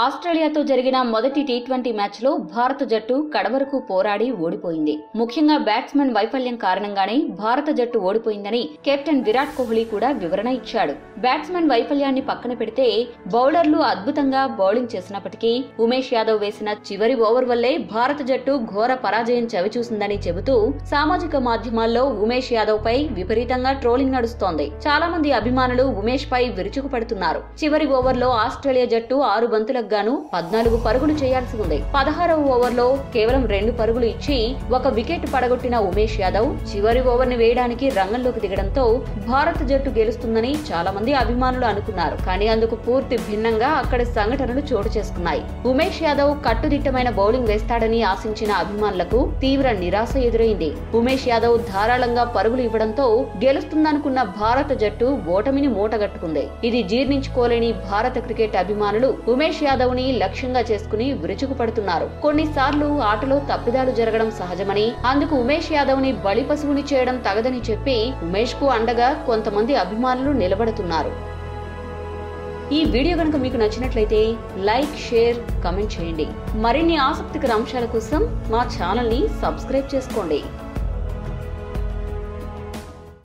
ఆస్ట్రేలియాతో జరిగిన మొదటి T twenty మ్యాచ్లో భారత జట్టు కడవరకు పోరాడి ఓడిపోయింది. ముఖ్యంగా బ్యాట్స్మెన్ వైఫల్యం కారణంగానే భారత జట్టు ఓడిపోయిందని కెప్టెన్ విరాట్ కోహ్లీ కూడా వివరణ ఇచ్చాడు. బ్యాట్స్మెన్ వైఫల్యాన్ని పక్కన పెడితే బౌలర్లు అద్భుతంగా బౌలింగ్ చేసినప్పటికీ ఉమేష్ యాదవ్ వేసిన చివరి ఓవర్ వల్లే భారత జట్టు ఘోర పరాజయం చవిచూసిందని చెబుతూ సామాజిక మాధ్యమాల్లో ఉమేష్ యాదవ్ పై విపరీతంగా ట్రోలింగ్ నడుస్తోంది. చాలా మంది అభిమానులు ఉమేష్ పై విరుచుకుపడుతున్నారు. చివరి ఓవర్లో ఆస్ట్రేలియా జట్టు ఆరు బంతులకు గాను పద్నాలుగు పరుగులు చేయాల్సి ఉంది. పదహారవ ఓవర్లో కేవలం రెండు పరుగులు ఇచ్చి ఒక వికెట్ పడగొట్టిన ఉమేష్ యాదవ్ చివరి ఓవర్ని వేయడానికి రంగంలోకి దిగడంతో భారత జట్టు గెలుస్తుందని చాలా మంది అభిమానులు అనుకున్నారు. కానీ అందుకు పూర్తి భిన్నంగా అక్కడ సంఘటనలు చోటు చేసుకున్నాయి. ఉమేష్ యాదవ్ కట్టుదిట్టమైన బౌలింగ్ వేస్తాడని ఆశించిన అభిమానులకు తీవ్ర నిరాశ ఎదురైంది. ఉమేష్ యాదవ్ ధారాళంగా పరుగులు ఇవ్వడంతో గెలుస్తుందనుకున్న భారత జట్టు ఓటమిని మూటగట్టుకుంది. ఇది జీర్ణించుకోలేని భారత క్రికెట్ అభిమానులు ఉమేష్ యాదవ్ ని లక్ష్యంగా చేసుకుని విరుచుకుపడుతున్నారు. కొన్నిసార్లు ఆటలో తప్పిదాలు జరగడం సహజమని అందుకు ఉమేష్ యాదవ్ని బలి పశువుని చేయడం తగదని చెప్పి ఉమేష్కు అండగా కొంతమంది అభిమానులు నిలబడుతున్నారు. ఈ వీడియో కనుక మీకు నచ్చినట్లయితే లైక్ షేర్ కమెంట్ చేయండి. మరిన్ని ఆసక్తికర అంశాల కోసం మా ఛానల్ని సబ్స్క్రైబ్ చేసుకోండి.